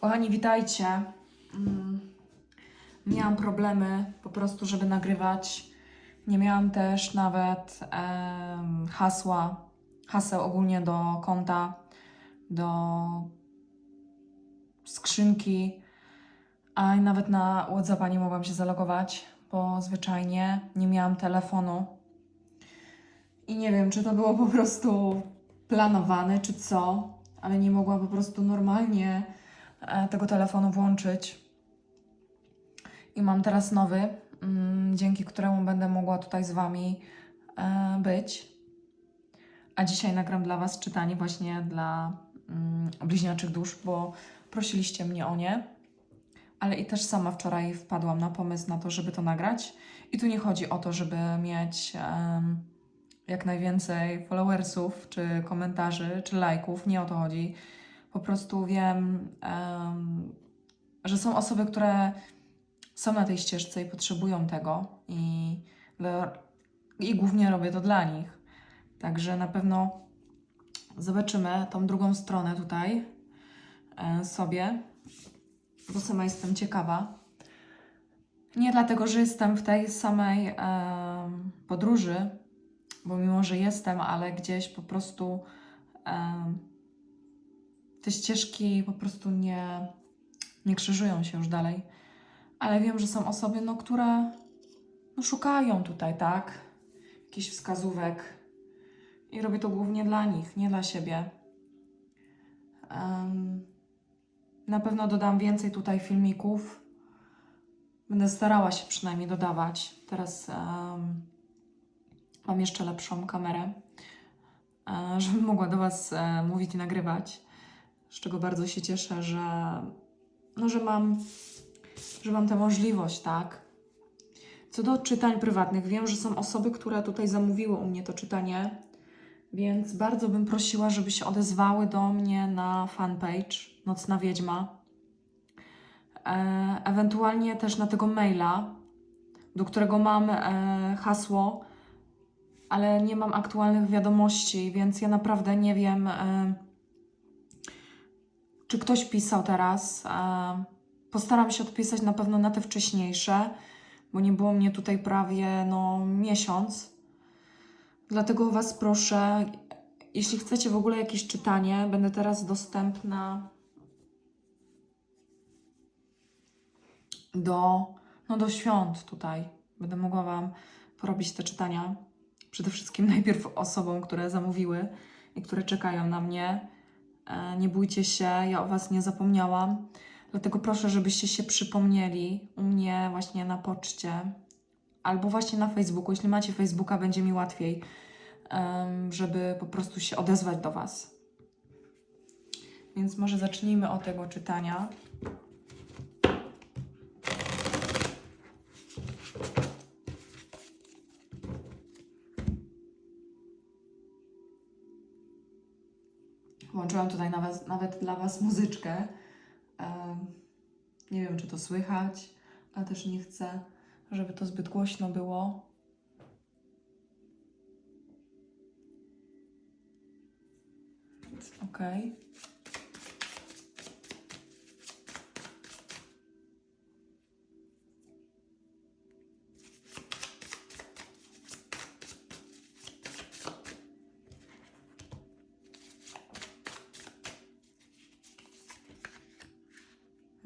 Kochani, witajcie. Mm, Miałam problemy po prostu, żeby nagrywać. Nie miałam też nawet em, hasła, haseł ogólnie do konta, do skrzynki, a nawet na WhatsAppa nie mogłam się zalogować, bo zwyczajnie nie miałam telefonu. I nie wiem, czy to było po prostu planowane, czy co, ale nie mogłam po prostu normalnie e, tego telefonu włączyć. I mam teraz nowy, mm, dzięki któremu będę mogła tutaj z Wami e, być. A dzisiaj nagram dla Was czytanie właśnie dla mm, bliźniaczych dusz, bo prosiliście mnie o nie. Ale i też sama wczoraj wpadłam na pomysł na to, żeby to nagrać. I tu nie chodzi o to, żeby mieć jak najwięcej followersów, czy komentarzy, czy lajków. Nie o to chodzi. Po prostu wiem, em, że są osoby, które są na tej ścieżce i potrzebują tego, i, i głównie robię to dla nich. Także na pewno zobaczymy tą drugą stronę tutaj e, sobie, bo sama jestem ciekawa. Nie dlatego, że jestem w tej samej em, podróży, bo mimo, że jestem, ale gdzieś po prostu em, te ścieżki po prostu nie, nie krzyżują się już dalej. Ale wiem, że są osoby, no, które no, szukają tutaj, tak? Jakichś wskazówek. I robię to głównie dla nich, nie dla siebie. Em, na pewno dodam więcej tutaj filmików. Będę starała się przynajmniej dodawać. Teraz em, mam jeszcze lepszą kamerę, e, żebym mogła do Was e, mówić i nagrywać. Z czego bardzo się cieszę, że, no, że, mam, że mam tę możliwość, tak? Co do czytań prywatnych, wiem, że są osoby, które tutaj zamówiły u mnie to czytanie, więc bardzo bym prosiła, żeby się odezwały do mnie na fanpage Nocna Wiedźma. E, ewentualnie też na tego maila, do którego mam e, hasło, ale nie mam aktualnych wiadomości, więc ja naprawdę nie wiem, e, czy ktoś pisał teraz. Postaram się odpisać na pewno na te wcześniejsze, bo nie było mnie tutaj prawie no, miesiąc. Dlatego Was proszę, jeśli chcecie w ogóle jakieś czytanie, będę teraz dostępna do, no, do świąt tutaj. Będę mogła Wam porobić te czytania. Przede wszystkim najpierw osobom, które zamówiły i które czekają na mnie. E, Nie bójcie się, ja o Was nie zapomniałam. Dlatego proszę, żebyście się przypomnieli u mnie właśnie na poczcie albo właśnie na Facebooku. Jeśli macie Facebooka, będzie mi łatwiej, żeby po prostu się odezwać do Was. Więc może zacznijmy od tego czytania. Włączyłam tutaj nawet, nawet dla Was muzyczkę. Nie wiem, czy to słychać, ale też nie chcę, żeby to zbyt głośno było. Więc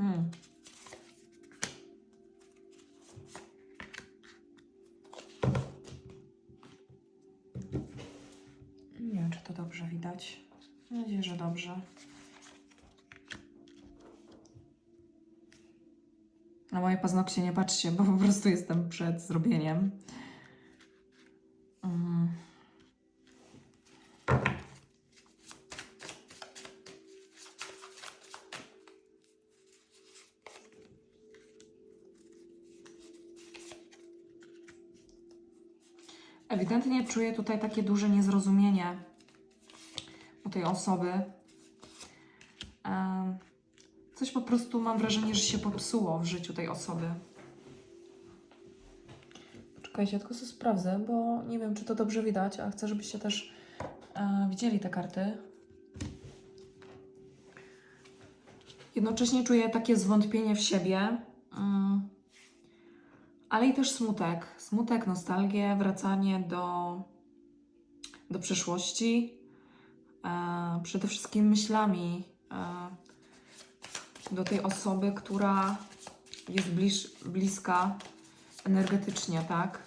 Hmm. Nie wiem, czy to dobrze widać. Mam nadzieję, że dobrze. Na moje paznokcie nie patrzcie, bo po prostu jestem przed zrobieniem. Ewidentnie czuję tutaj takie duże niezrozumienie u tej osoby. Coś po prostu mam wrażenie, że się popsuło w życiu tej osoby. Poczekajcie, tylko sobie sprawdzę, bo nie wiem, czy to dobrze widać, a chcę, żebyście też e, widzieli te karty. Jednocześnie czuję takie zwątpienie w siebie, ale i też smutek. Smutek, nostalgię, wracanie do, do przeszłości. E, przede wszystkim myślami e, do tej osoby, która jest bliż, bliska energetycznie, tak?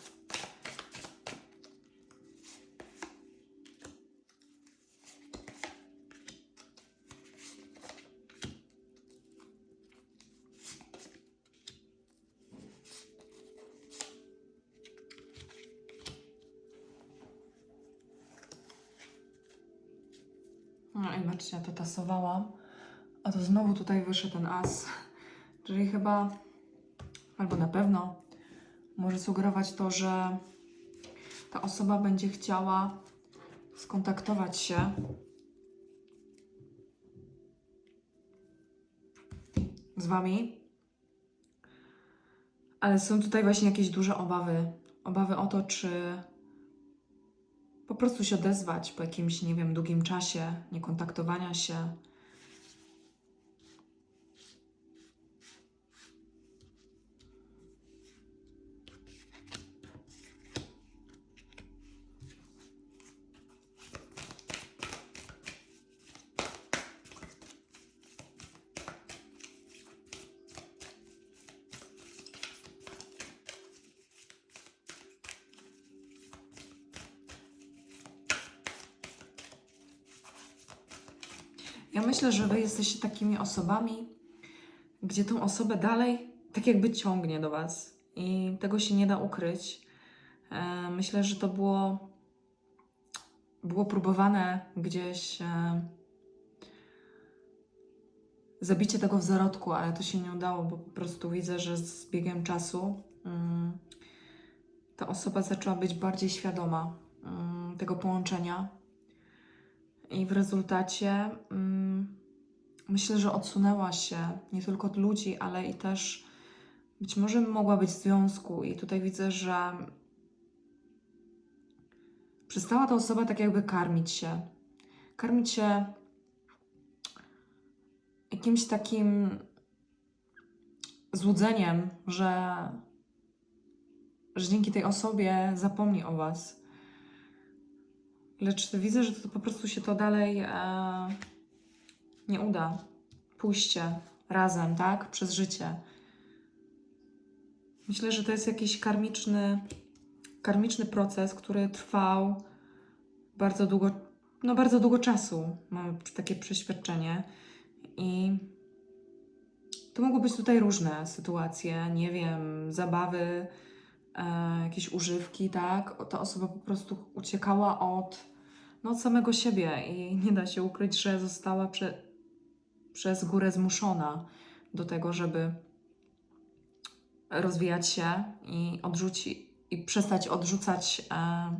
Ja to tasowałam, a to znowu tutaj wyszedł ten as. Czyli chyba, albo na pewno, może sugerować to, że ta osoba będzie chciała skontaktować się z Wami. Ale są tutaj właśnie jakieś duże obawy. Obawy o to, czy po prostu się odezwać po jakimś, nie wiem, długim czasie niekontaktowania się. Ja myślę, że Wy jesteście takimi osobami, gdzie tą osobę dalej tak jakby ciągnie do Was i tego się nie da ukryć. E, Myślę, że to było, było próbowane gdzieś e, zabicie tego w zarodku, ale to się nie udało, bo po prostu widzę, że z biegiem czasu mm, ta osoba zaczęła być bardziej świadoma mm, tego połączenia i w rezultacie mm, myślę, że odsunęła się nie tylko od ludzi, ale i też być może mogła być w związku. I tutaj widzę, że przestała ta osoba tak jakby karmić się. Karmić się jakimś takim złudzeniem, że, że dzięki tej osobie zapomni o Was. Lecz widzę, że to po prostu się to dalej e, nie uda. Pójście razem, tak? Przez życie. Myślę, że to jest jakiś karmiczny, karmiczny proces, który trwał bardzo długo, no bardzo długo czasu. Mam takie przeświadczenie. I to mogły być tutaj różne sytuacje, nie wiem, zabawy, e, jakieś używki, tak? Ta osoba po prostu uciekała od, no, od samego siebie i nie da się ukryć, że została prze, przez górę zmuszona do tego, żeby rozwijać się i odrzucić i przestać odrzucać e,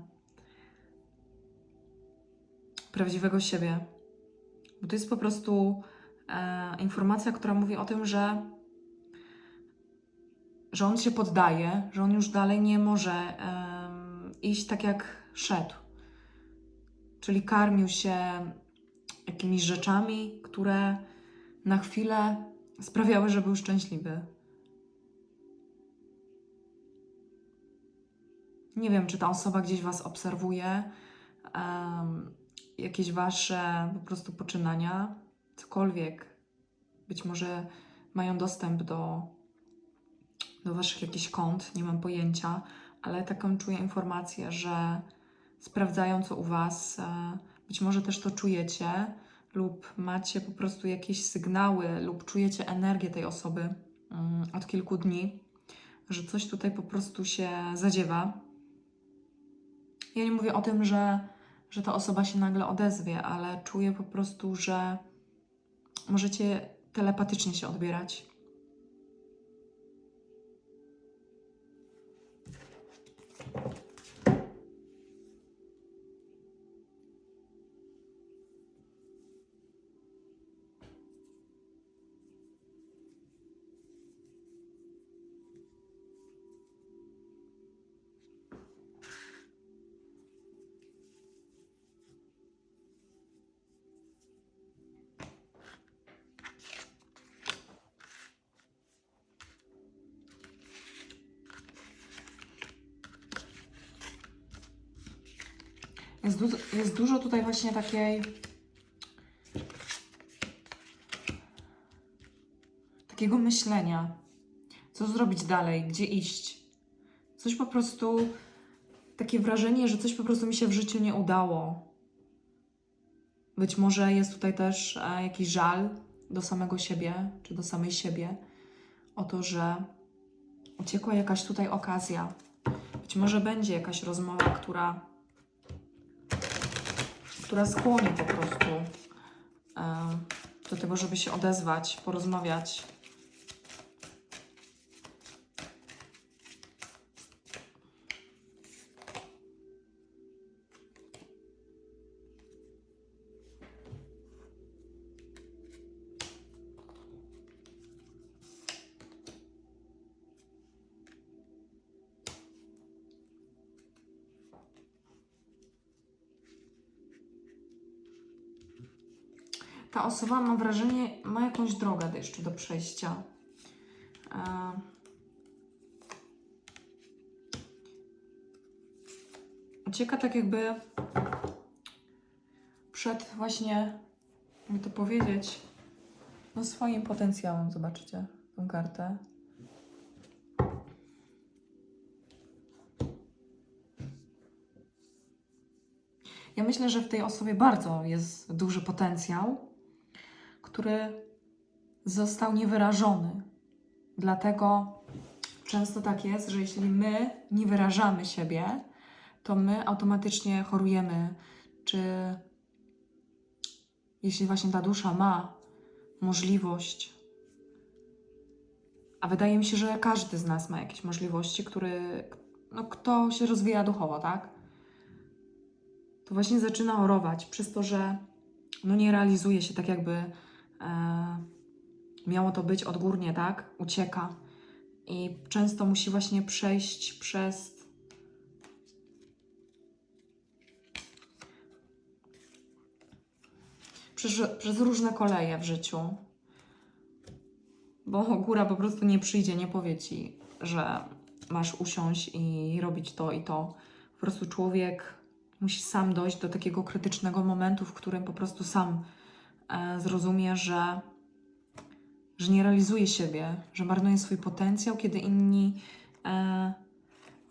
prawdziwego siebie. Bo to jest po prostu e, informacja, która mówi o tym, że że on się poddaje, że on już dalej nie może em, iść tak jak szedł. Czyli karmił się jakimiś rzeczami, które na chwilę sprawiały, że był szczęśliwy. Nie wiem, czy ta osoba gdzieś Was obserwuje, em, jakieś Wasze po prostu poczynania, cokolwiek. Być może mają dostęp do do Waszych jakichś kont, nie mam pojęcia, ale taką czuję informację, że sprawdzają co u Was, e, być może też to czujecie, lub macie po prostu jakieś sygnały, lub czujecie energię tej osoby mm, od kilku dni, że coś tutaj po prostu się zadziewa. Ja nie mówię o tym, że, że ta osoba się nagle odezwie, ale czuję po prostu, że możecie telepatycznie się odbierać. Jest, du- jest dużo tutaj właśnie takiej. takiego myślenia. Co zrobić dalej, gdzie iść. Coś po prostu. Takie wrażenie, że coś po prostu mi się w życiu nie udało. Być może jest tutaj też e, jakiś żal do samego siebie, czy do samej siebie, o to, że uciekła jakaś tutaj okazja. Być może będzie jakaś rozmowa, która, która skłoni po prostu e, do tego, żeby się odezwać, porozmawiać. Ta osoba, mam wrażenie, ma jakąś drogę jeszcze do przejścia. E, Ucieka tak jakby przed właśnie, jakby to powiedzieć, no swoim potencjałem. Zobaczcie tą kartę. Ja myślę, że w tej osobie bardzo jest duży potencjał, który został niewyrażony. Dlatego często tak jest, że jeśli my nie wyrażamy siebie, to my automatycznie chorujemy. Czy jeśli właśnie ta dusza ma możliwość, a wydaje mi się, że każdy z nas ma jakieś możliwości, który, no, kto się rozwija duchowo, tak? To właśnie zaczyna orować przez to, że no nie realizuje się tak, jakby miało to być odgórnie, tak? Ucieka. I często musi właśnie przejść przez przez, różne koleje w życiu. Bo góra po prostu nie przyjdzie, nie powie ci, że masz usiąść i robić to i to. Po prostu człowiek musi sam dojść do takiego krytycznego momentu, w którym po prostu sam e, zrozumie, że, że nie realizuje siebie, że marnuje swój potencjał, kiedy inni e,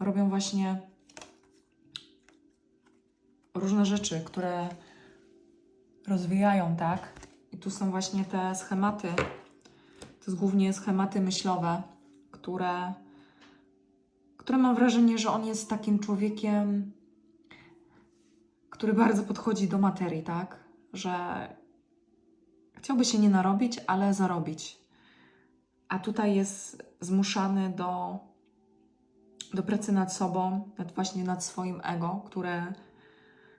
robią właśnie różne rzeczy, które rozwijają, tak? I tu są właśnie te schematy. To jest głównie schematy myślowe, które, które mam wrażenie, że on jest takim człowiekiem, który bardzo podchodzi do materii, tak? Że chciałby się nie narobić, ale zarobić. A tutaj jest zmuszany do, do pracy nad sobą, nad właśnie nad swoim ego, które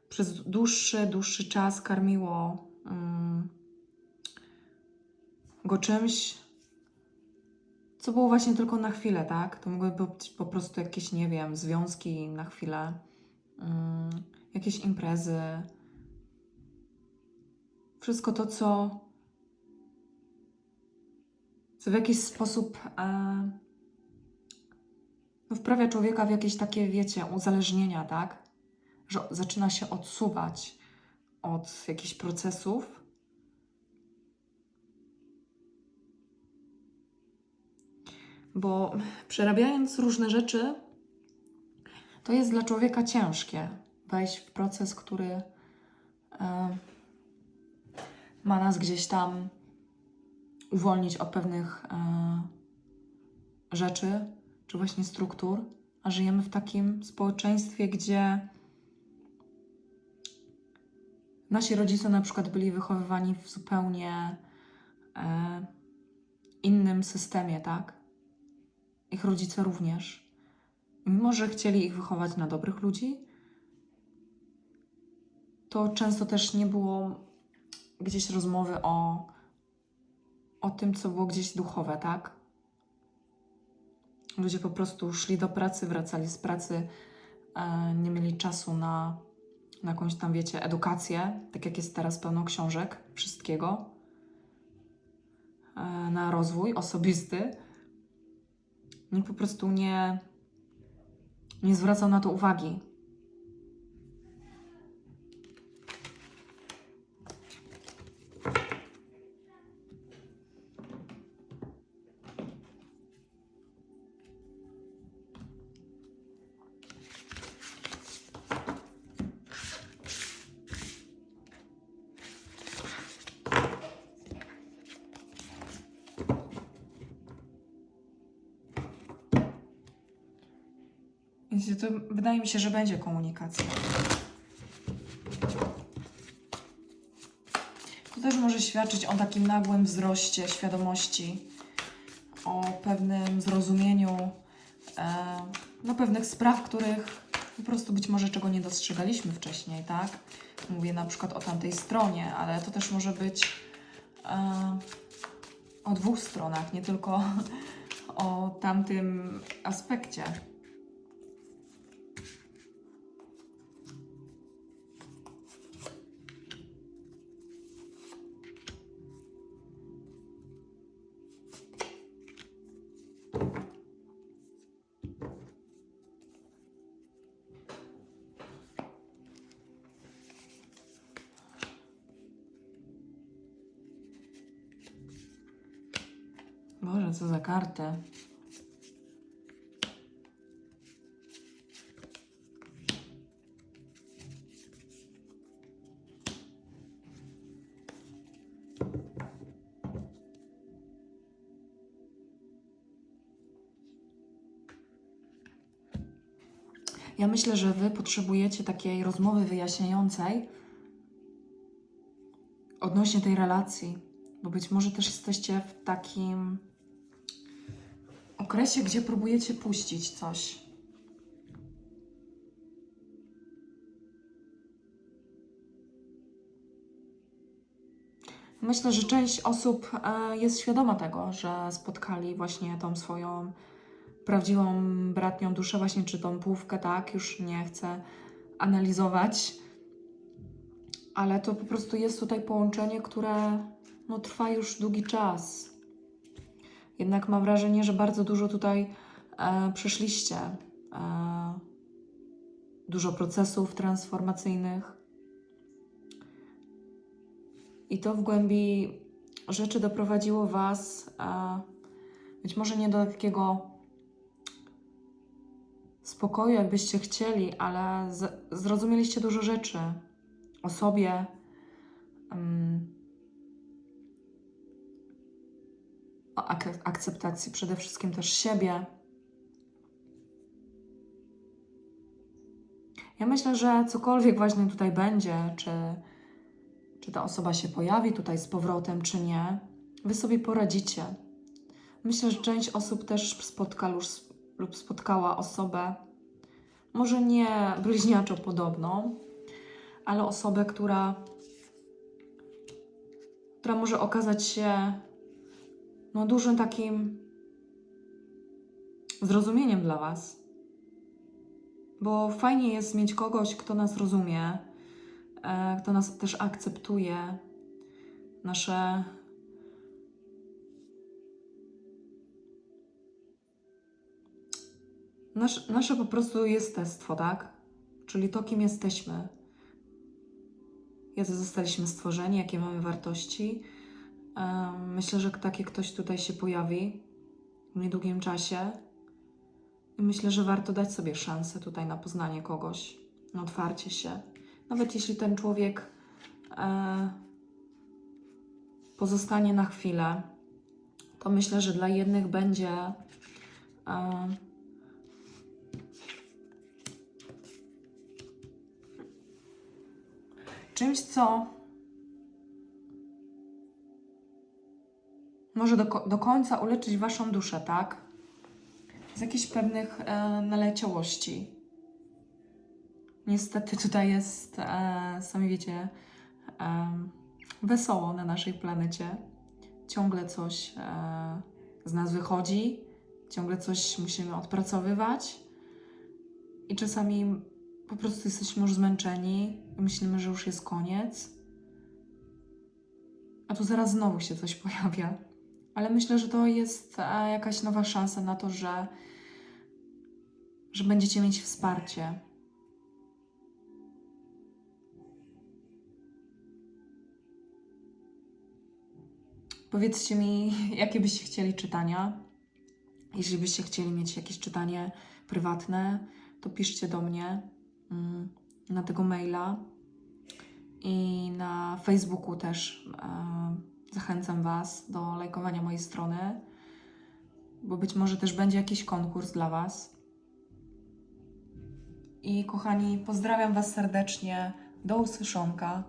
przez dłuższy, dłuższy czas karmiło um, go czymś, co było właśnie tylko na chwilę, tak? To mogły być po prostu jakieś, nie wiem, związki na chwilę, um, jakieś imprezy. Wszystko to, co, co w jakiś sposób e, no, wprawia człowieka w jakieś takie, wiecie, uzależnienia, tak? że zaczyna się odsuwać od jakichś procesów. Bo przerabiając różne rzeczy, to jest dla człowieka ciężkie wejść w proces, który e, ma nas gdzieś tam uwolnić od pewnych e, rzeczy, czy właśnie struktur, a żyjemy w takim społeczeństwie, gdzie Nasi rodzice na przykład byli wychowywani w zupełnie e, innym systemie, tak? Ich rodzice również. Mimo, że chcieli ich wychować na dobrych ludzi, to często też nie było gdzieś rozmowy o, o tym, co było gdzieś duchowe, tak? Ludzie po prostu szli do pracy, wracali z pracy, e, nie mieli czasu na na jakąś tam, wiecie, edukację, tak jak jest teraz pełno książek, wszystkiego, e, na rozwój osobisty. Nikt po prostu nie, nie zwracał na to uwagi. Wiecie, to wydaje mi się, że będzie komunikacja. To też może świadczyć o takim nagłym wzroście świadomości, o pewnym zrozumieniu e, no, pewnych spraw, których po prostu być może czego nie dostrzegaliśmy wcześniej, tak? Mówię na przykład o tamtej stronie, ale to też może być e, o dwóch stronach, nie tylko o tamtym aspekcie. Co za. Ja myślę, że Wy potrzebujecie takiej rozmowy wyjaśniającej odnośnie tej relacji, bo być może też jesteście w takim okresie, gdzie próbujecie puścić coś. Myślę, że część osób e, jest świadoma tego, że spotkali właśnie tą swoją prawdziwą bratnią duszę, właśnie czy tą półkę, tak, już nie chcę analizować, ale to po prostu jest tutaj połączenie, które no, trwa już długi czas. Jednak mam wrażenie, że bardzo dużo tutaj e, przeszliście. E, dużo procesów transformacyjnych. I to w głębi rzeczy doprowadziło Was e, być może nie do takiego spokoju, jakbyście chcieli, ale z, zrozumieliście dużo rzeczy o sobie. em, o ak- akceptacji przede wszystkim też siebie. Ja myślę, że cokolwiek właśnie tutaj będzie, czy, czy ta osoba się pojawi tutaj z powrotem, czy nie, wy sobie poradzicie. Myślę, że część osób też spotka lub, lub spotkała osobę, może nie bliźniaczo podobną, ale osobę, która, która może okazać się no, dużym takim zrozumieniem dla Was. Bo fajnie jest mieć kogoś, kto nas rozumie, e, kto nas też akceptuje, nasze. Nasz, nasze po prostu jestestwo, tak? Czyli to, kim jesteśmy. Jacy zostaliśmy stworzeni, jakie mamy wartości. Myślę, że taki ktoś tutaj się pojawi w niedługim czasie. I myślę, że warto dać sobie szansę tutaj na poznanie kogoś, na otwarcie się. Nawet jeśli ten człowiek e, pozostanie na chwilę, to myślę, że dla jednych będzie e, czymś, co może do, do końca uleczyć Waszą duszę, tak? Z jakichś pewnych e, naleciałości. Niestety tutaj jest, e, sami wiecie, e, wesoło na naszej planecie. Ciągle coś e, z nas wychodzi, ciągle coś musimy odpracowywać i czasami po prostu jesteśmy już zmęczeni i myślimy, że już jest koniec. A tu zaraz znowu się coś pojawia. Ale myślę, że to jest e, jakaś nowa szansa na to, że, że będziecie mieć wsparcie. Powiedzcie mi, jakie byście chcieli czytania. Jeśli byście chcieli mieć jakieś czytanie prywatne, to piszcie do mnie mm, na tego maila i na Facebooku też. Zachęcam Was do lajkowania mojej strony, bo być może też będzie jakiś konkurs dla Was. I kochani, pozdrawiam Was serdecznie. Do usłyszonka.